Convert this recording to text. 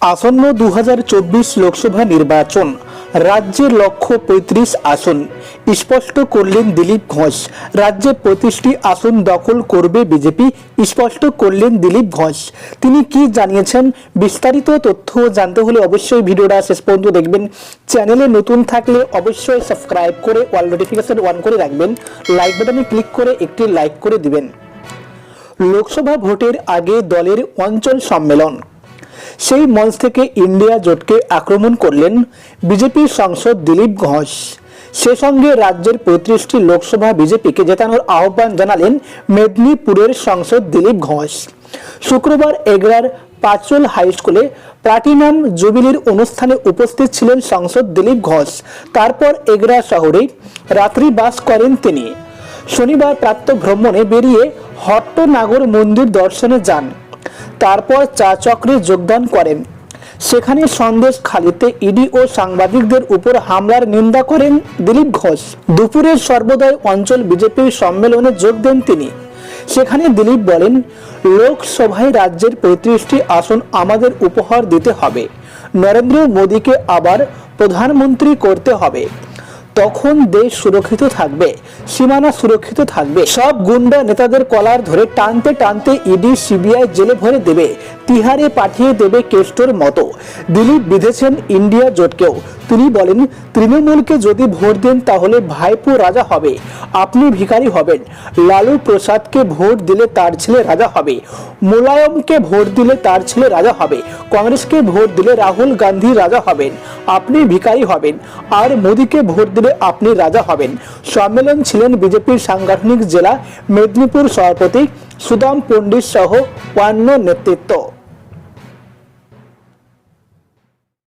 আসন্ন দু হাজার চব্বিশ লোকসভা নির্বাচন। রাজ্যের লক্ষ্য পঁয়ত্রিশ আসন। স্পষ্ট করলেন দিলীপ ঘোষ। রাজ্যে পঁয়ত্রিশটি আসন দখল করবে বিজেপি। স্পষ্ট করলেন দিলীপ ঘোষ। তিনি কি জানিয়েছেন? বিস্তারিত তথ্য জানতে হলে অবশ্যই ভিডিওটা শেষ পর্যন্ত দেখবেন। চ্যানেলে নতুন থাকলে অবশ্যই সাবস্ক্রাইব করে অল নোটিফিকেশন অন করে রাখবেন। লাইক বাটনে ক্লিক করে একটি লাইক করে দিবেন। লোকসভা ভোটের আগে দলের অঞ্চল সম্মেলন। সেই মঞ্চ থেকে ইন্ডিয়া জোটকে আক্রমণ করলেন বিজেপির সাংসদ দিলীপ ঘোষ। সে সঙ্গে রাজ্যের পঁয়ত্রিশটি লোকসভা বিজেপিকে জেতানোর আহ্বান জানালেন মেদিনীপুরের সাংসদ দিলীপ ঘোষ। শুক্রবার এগরার পাচল হাই স্কুলে প্লাটিনাম জুবিলির অনুষ্ঠানে উপস্থিত ছিলেন সাংসদ দিলীপ ঘোষ। তারপর এগরা শহরে রাত্রি বাস করেন তিনি। শনিবার প্রাপ্ত ভ্রমণে বেরিয়ে হট্টনাগর মন্দির দর্শনে যান। তারপর চা চক্রে যোগদান করেন। সেখানে সন্দেশ খালিতে ইডি ও সাংবাদিকদের উপর হামলার নিন্দা করেন দিলীপ ঘোষ। দুপুরের সর্বদয় অঞ্চল বিজেপির সম্মেলনে যোগ দেন তিনি। সেখানে দিলীপ বলেন, লোকসভায় রাজ্যের পঁয়ত্রিশটি আসন আমাদের উপহার দিতে হবে। নরেন্দ্র মোদীকে আবার প্রধানমন্ত্রী করতে হবে। তখন দেশ সুরক্ষিত থাকবে, সীমানা সুরক্ষিত থাকবে। সব গুন্ডা নেতাদের কলার ধরে টানতে টানতে ইডি, সিবিআই জেলে ভরে দেবে, তিহারে পাঠিয়ে দেবে কেষ্টর মতো। দিলীপ বিধেছেন ইন্ডিয়া জোটকেও। তিনি বলেন, তৃণমূলকে যদি ভোট দেন তাহলে ভাইপো রাজা হবে, আপনি ভিখারি হবেন। লালু প্রসাদকে ভোট দিলে তার ছেলে রাজা হবে, মোলায়মকে ভোট দিলে তার ছেলে রাজা হবে, কংগ্রেসকে ভোট দিলে রাহুল গান্ধী রাজা হবেন, আপনি ভিখারি হবেন, আর মোদীকে ভোট দিলে আপনি রাজা হবেন। সম্মেলন ছিলেন বিজেপির সাংগঠনিক জেলা মেদিনীপুর সভাপতি সুদাম পণ্ডিত সহ অন্য নেতৃত্ব।